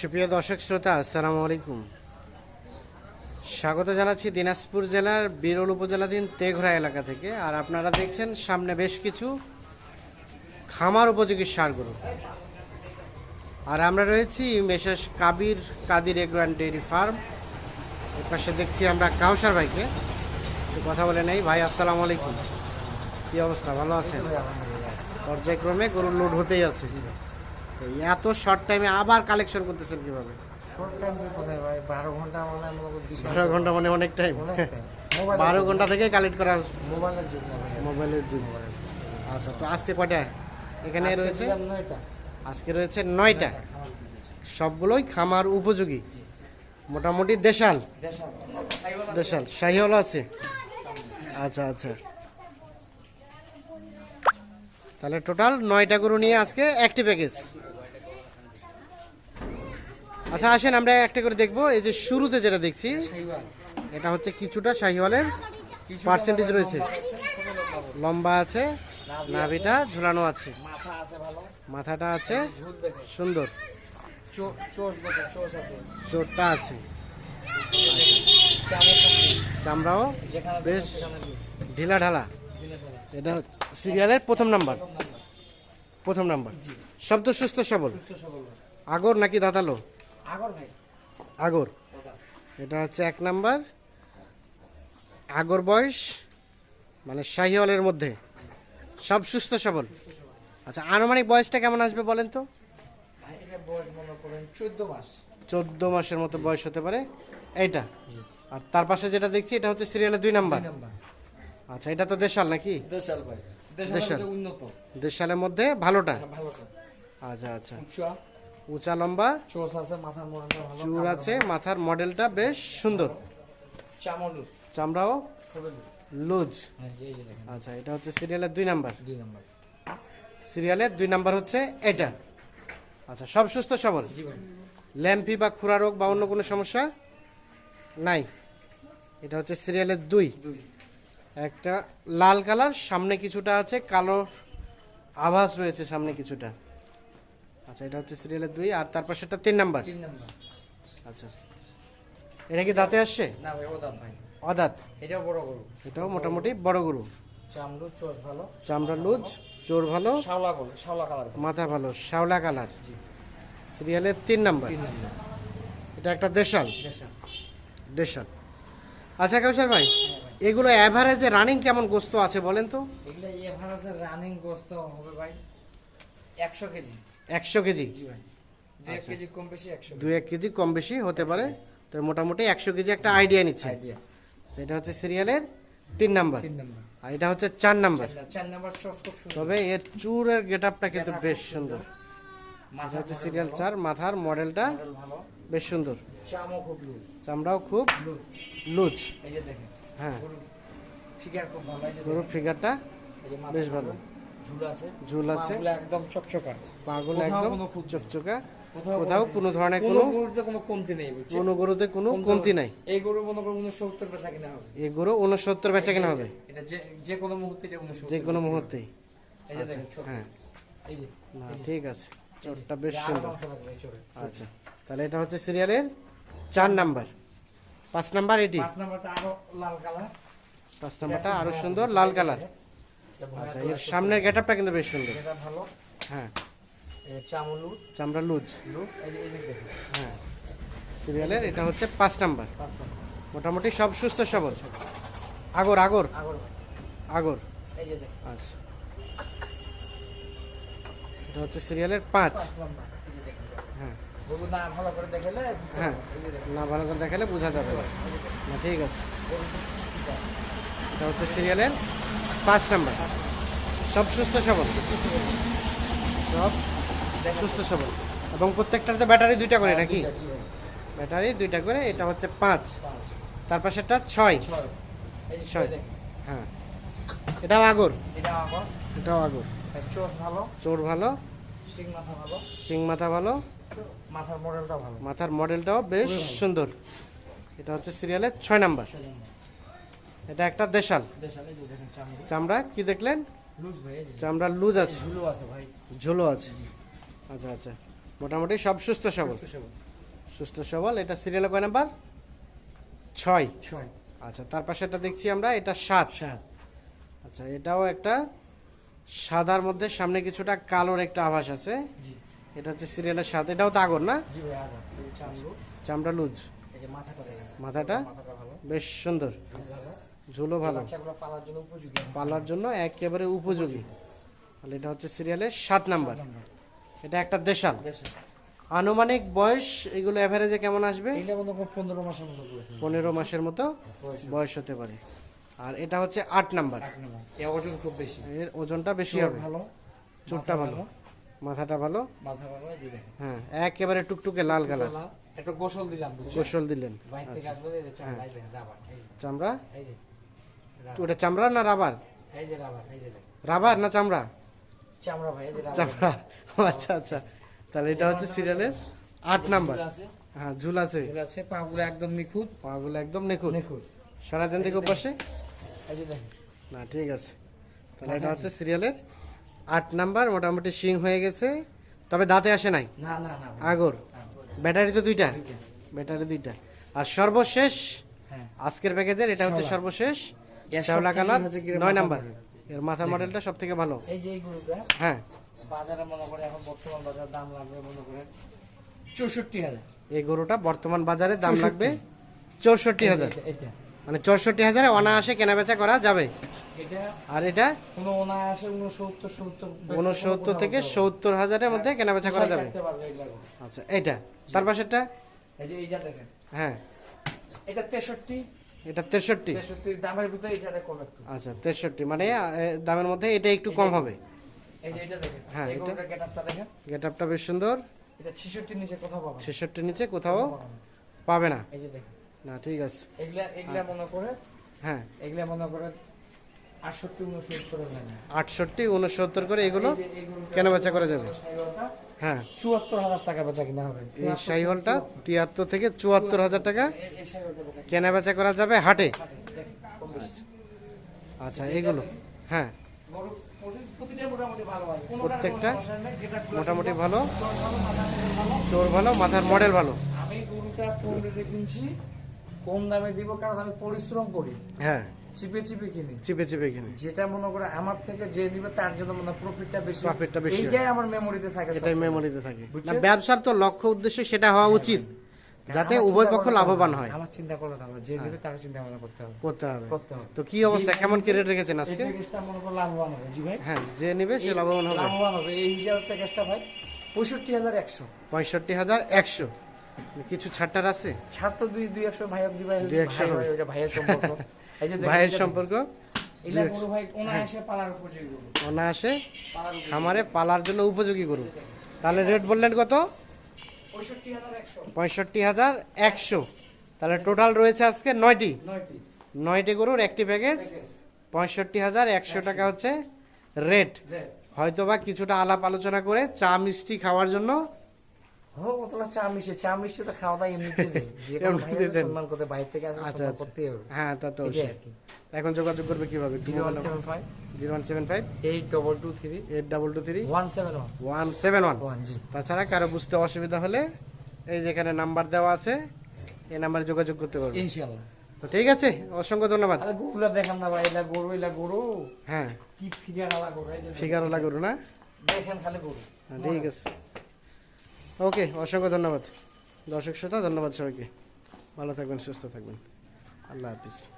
সুপ্রিয় দর্শক শ্রোতা আসসালামু আলাইকুম। স্বাগত জানাচ্ছি দিনাজপুর জেলার বিরল উপজেলাধীন তেঘরা এলাকা থেকে। আর আপনারা দেখছেন সামনে বেশ কিছু খামার উপযোগী সারগুলো। আর আমরা রয়েছি Messrs Kabir Kadir agro and dairy farm. এর পাশে দেখছি আমরা কাউসার ভাইকে। কথা বলে নেই। ভাই আসসালামু আলাইকুম। কী অবস্থা? ভালো আছেন? পর্যায়ক্রমে গরুর লোড হতেই আছে। এত শর্ট টাইমে আবার কালেকশন করতেছেন কীভাবে? শর্ট টাইম কোথায় ভাই? বারো ঘণ্টা মানে মনে বারো ঘণ্টা মানে অনেক টাইম বারো ঘণ্টা থেকে কালেক্ট করা মোবাইলের যুগ মোবাইলের যুগ আচ্ছা তো আজকে কয়টা? এখানে রয়েছে? আজকে রয়েছে নয়টা। সবগুলোই খামার উপযোগী। মোটামুটি দেশাল। দেশাল। দেশাল। শাহিওয়াল আছে? আচ্ছা আচ্ছা। তাহলে টোটাল নয়টা গরু নিয়ে আজকে একটি প্যাকেজ আচ্ছা আসেন, আমরা একটা করে দেখব। এই যে শুরুতে যেটা দেখছি, এটা হচ্ছে কিছুটা শাহিওয়ালের পার্সেন্টেজ রয়েছে। লম্বা আছে, নাভিটা ঝুলানো আছে। মাথাটা আছে, সুন্দর। চো- চোষ দেখে চোষ আছে। চামড়াও বেশ। ঢিলা ঢালা। এটা সিরিয়ালের প্রথম নাম্বার। প্রথম নাম্বার। শব্দ সুস্থ সবল। আগর নাকি দাঁতালো? আগর ভাই। আগর। এটা হচ্ছে এক নাম্বার। আগর বয়স মানে শাহিওয়ালের মধ্যে। সব সুস্থ সবল। আচ্ছা আনুমানিক বয়সটা কেমন আসবে বলেন তো? চোদ্দ মাস। চোদ্দ মাসের মতো বয়স হতে পারে। এইটা। আর তার পাশে যেটা দেখছি এটা হচ্ছে সিরিয়ালের দুই নাম্বার। দুই নাম্বার। আচ্ছা এটা তো দেশাল নাকি? দেশাল ভাই। দেশাল। দেশালের মধ্যে ভালোটা? আচ্ছা আচ্ছা। উঁচা লম্বা? চুর আছে মাথার মডেলটা বেশ সুন্দর। চামড়াও লুজ। হ্যাঁ আচ্ছা এটা হচ্ছে সিরিয়ালের দুই নাম্বার। দুই নাম্বার। সিরিয়ালের দুই নাম্বার হচ্ছে এটা। আচ্ছা সব সুস্থ সবল? ল্যাম্পি বা খুরা রোগ বা অন্য কোনো সমস্যা নাই? এটা হচ্ছে সিরিয়ালের দুই। একটা লাল কালার সামনে কিছুটা আছে কালো আভাস রয়েছে সামনে কিছুটা। আচ্ছা এটা হচ্ছে সিরিয়ালের দুই আর তার পাশেটা তিন নাম্বার। আচ্ছা। এটা কি দাঁতে আসছে? না ভাই ওদান ভাই। অদাঁত। এটাও বড় গরু। এটাও মোটামুটি বড় গরু। চামড়ু ভালো। চামড়া লুজ চোর ভালো। শাওলা বলে শাওলা কালার। মাথা ভালো কালার। সিরিয়ালের তিন নাম্বার। এটা একটা দেশাল। দেশাল। দেশাল। আচ্ছা কাউসার ভাই এগুলো অ্যাভারেজে রানিং কেমন গোস্ত আছে বলেন তো? এগুলো এভারেজের রানিং গোস্ত হবে ভাই একশো কেজি। একশো কেজি? জি ভাই। দু এক কেজি কম বেশি একশো দু এক কেজি কম বেশি হতে পারে। তো মোটামুটি একশো কেজি একটা আইডিয়া নিচ্ছে। আইডিয়া সেটা হচ্ছে সিরিয়ালের তিন নাম্বার তিন নাম্বার আর এটা হচ্ছে চার নাম্বার চার নাম্বার চোষ খুব সুন্দর। তবে এর চুরের গেট আপটা কিন্তু বেশ সুন্দর। মাথা হচ্ছে সিরিয়াল চার মাথার মডেলটা ভালো। বেশ সুন্দর। চামও খুব লুজ চামড়াও খুব লুজ লুজ এই যে দেখেন। হ্যাঁ। ফিগার খুব ভালো গরুর ফিগারটা বেশ ভালো। ঝুল আছে ঝুল আছে। একদম চকচকা। পাগল একদম কোনো চকচকা কোথাও কোনো ধরনের কোনো গরুতে কোনো কমতি নেই কোনো গরুতে কোনো কমতি নাই। এই গরু মনে করুন উনসত্তর বেচা কিনা হবে। এই গরু উনসত্তর বেচা কেনা হবে। এটা যে যে কোনো মুহূর্তে যে কোনো মুহূর্তেই এই যে হ্যাঁ। এই যে না ঠিক আছে। চোরটা বেশ সুন্দর। আচ্ছা তাহলে এটা হচ্ছে সিরিয়ালের চার নাম্বার। পাঁচ নাম্বার এটি? পাঁচ নাম্বারটা আরও লাল কালার। পাঁচ নাম্বারটা আরও সুন্দর লাল কালার। আচ্ছা এর সামনের গেট আপটা কিন্তু বেশ সুন্দর। এটা ভালো। হ্যাঁ। চামড়া লুজ। হ্যাঁ। সিরিয়ালের এটা হচ্ছে পাঁচ নাম্বার। পাঁচ নাম্বার। মোটামুটি সব সুস্থ সবল। আগর আগর। আগর। আগর। এই যে দেখেন। আচ্ছা। এটা হচ্ছে সিরিয়ালের পাঁচ পাঁচ নাম্বার এই যে দেখেন হ্যাঁ গরু না ভালো করে দেখলে হ্যাঁ। না ভালো করে দেখালে বোঝা যাবে। না। ঠিক আছে। এটা হচ্ছে সিরিয়ালের পাঁচ নাম্বার। সব সুস্থ সবল। সব। সুস্থ সবল। এবং প্রত্যেকটাতে ব্যাটারি দুইটা করে নাকি? জি ভাই, ব্যাটারি দুইটা করে এটা হচ্ছে পাঁচ। তার পাশেরটা ছয়। ছয়। হ্যাঁ। এটাও আগর। এটা আগর, এটাও আগর। এর চোষ ভালো, চোর ভালো। শিং মাথা ভালো, শিং মাথা ভালো। মাথার মডেলটা ভালো। মাথার মডেলটাও বেশ সুন্দর। এটা হচ্ছে সিরিয়ালের ছয় নাম্বার। এটা একটা দেশাল। চামড়া। কি দেখলেন। চামড়া লুজ আছে। ঝুলো আছে ভাই। ঝোলও আছে। আচ্ছা আচ্ছা। মোটামুটি সব সুস্থ সবল। সুস্থ সবল। এটা সিরিয়াল কয় নাম্বার? ছয়। ছয়। আচ্ছা তার পাশে এটা দেখছি আমরা এটা সাত। সাত। আচ্ছা এটাও একটা সাদার মধ্যে সামনে কিছুটা কালোর একটা আভাস আছে। জি। এটা হচ্ছে সিরিয়ালের সাত এটাও তো আগর না? চামড়ো। লুজ মাথা মাথাটা বেশ সুন্দর। ঝুল ভালো। পালার জন্য একেবারে উপযোগী। তাহলে এটা হচ্ছে সিরিয়ালের সাত নাম্বার। এটা একটা দেশাল। আনুমানিক বয়স এগুলো অ্যাভারেজে কেমন আসবে? পনেরো মাসের মতো পনেরো মাসের মতো বয়স হতে পারে। আর এটা হচ্ছে আট নাম্বার। ওজন খুব বেশি। এর ওজনটা বেশি হবে। ভালো। চোখটা ভালো। মাথাটা ভালো? মাথা ভালো এই যে দেখেন। হ্যাঁ একেবারে টুকটুকে লাল কালার। গলা, একটা গোসল দিলাম? কৌশল দিলেন। বাইরে থেকে আসলে এই যে চামড়া, চামড়া? এই যে, ওটা চামড়া না রাবার? এই যে রাবার, এই যে। রাবার না চামড়া? চামড়া ভাই, এই যে। চামড়া। আচ্ছা আচ্ছা। তাহলে এটা হচ্ছে সিরিয়ালের আট নাম্বার। আছে, হ্যাঁ ঝুল আছে। এগুলো আছে, পাগুলো একদম নিখুঁত, পাগুলো একদম নিখুঁত। নিখুঁত। সারাদিন থেকে পাশে এই যে দেখেন, না ঠিক আছে। তাহলে এটা হচ্ছে সিরিয়ালের আট নাম্বার মোটামুটি শিং হয়ে গেছে। তবে দাঁতে আসে নাই? আগর? ব্যাটারি তো দুইটা। ব্যাটারি দুইটা। আর সর্বশেষ হ্যাঁ। আজকের প্যাকেজের এটা হচ্ছে সর্বশেষ শ্যাওলা কালার নয় নাম্বার। এর মাথা মডেলটা সব থেকে ভালো। এই যে হ্যাঁ। বাজারে মনে করে এখন বর্তমান বাজার দাম লাগবে মনে করে চৌষট্টি হাজার। এই গরুটা বর্তমান বাজারে দাম লাগবে চৌষট্টি হাজার। মানে চৌষট্টি হাজারে অনায়াসে কেনাবেচা করা যাবে। আর এটা উনসত্তর থেকে সত্তর হাজারের মধ্যে কেনাবেচা করা যাবে। আচ্ছা এইটা। তার পাশেরটা? হ্যাঁ। এটা তেষট্টি। এটা তেষট্টি। দামের ভিতরে এটা আচ্ছা তেষট্টি। মানে দামের মধ্যে এটা একটু কম হবে। এটা হ্যাঁ, এটা- গেট আপটা বেশ সুন্দর। এটা ছেষট্টির নিচে কোথাও। পাবে না। এই যে দেখেন। না ঠিক আছে। এগুলা এগুলা মনে করে হ্যাঁ। এগুলা মনে করে আটষট্টি উনসত্তর আটষট্টি করে এগুলো কেনা বেচা করা যাবে? হ্যাঁ। চুয়াত্তর হাজার টাকা বেচা কিনা হবে। এই শাহিহলটা তিয়াত্তর থেকে চুয়াত্তর হাজার টাকা কিনা বেচা করা যাবে হাটে? বেশি। আচ্ছা। এগুলো হ্যাঁ। প্রত্যেকটা মোটামুটি ভালো। চোর ভালো মাথার মডেল ভালো। আমি গরুটা কিনছি। কম দামে দিব কারণ আমি পরিশ্রম করি। হ্যাঁ। চিপে চিপে কিনি। চিপে চিপে কিনে। যেটা মনে করে আমার থেকে যে নিবে তার জন্য মনে প্রফিটটা বেশি। Profit-টা বেশি হয়। এইটাই আমার মেমোরিতে থাকে এটাই মেমোরিতে থাকে। না ব্যবসার তো লক্ষ্য উদ্দেশ্য সেটা হওয়া উচিত। যাতে উভয় পক্ষ লাভবান হয়। আমার চিন্তা করলে হবে। যে নিবে তার চিন্তা ভাবনা করতে হবে। করতে হবে। করতে হবে। তো কি অবস্থা? কেমন কি রেট রেখেছেন আজকে? প্যাকেজটা মনে করো লাভবান হবে। জি ভাই। হ্যাঁ যে নেবে সে লাভবান হবে। লাভবান হবে। এই হিসাবে প্যাকেজটা ভাই পঁয়ষট্টি হাজার একশো। পঁয়ষট্টি হাজার একশো। কিছু ছাড়টার আছে? ছাড় তো দুই দুই একশো ভাই দুই একশো ভাইয়ের সম্পর্ক। এই যে ভাইয়ের সম্পর্ক? গরু অনায়াসে গরু। উপযোগী। খামারে পালার জন্য উপযোগী করুন তাহলে রেট বললেন কত? পঁয়ষট্টি হাজার একশো। তাহলে টোটাল রয়েছে আজকে নয়টি। নয়টি। গরুর একটি প্যাকেজ। পঁয়ষট্টি হাজার একশো টাকা হচ্ছে রেট। হয়তোবা কিছুটা আলাপ আলোচনা করে চা মিষ্টি খাওয়ার জন্য চা মিশে চা মিষ্টি তো খাওয়া দাওয়া। সম্মান করতে বাইরে থেকে আসলে আচ্ছা, সম্মান আচ্ছা। হবে। হ্যাঁ তা তো এখন যোগাযোগ করবে কীভাবে? Zero one seven five. Zero one seven five. Eight double two three. Eight double two three. One seven one. One seven one. তাছাড়া কারও বুঝতে অসুবিধা হলে এই যেখানে নাম্বার দেওয়া আছে এই নাম্বারে যোগাযোগ করতে পারবে। তো ঠিক আছে অসংখ্য ধন্যবাদ। গরুলা দেখান না ভাই এলা গরু এলা গরু। হ্যাঁ। কি গরু দেখেন। ফিগারওয়ালা গরু না? দেখেন খালি গরু। হ্যাঁ, ঠিক আছে। ওকে অসংখ্য ধন্যবাদ। দর্শক শ্রোতা ধন্যবাদ সবাইকে। ভালো থাকবেন সুস্থ থাকবেন। আল্লাহ হাফিজ।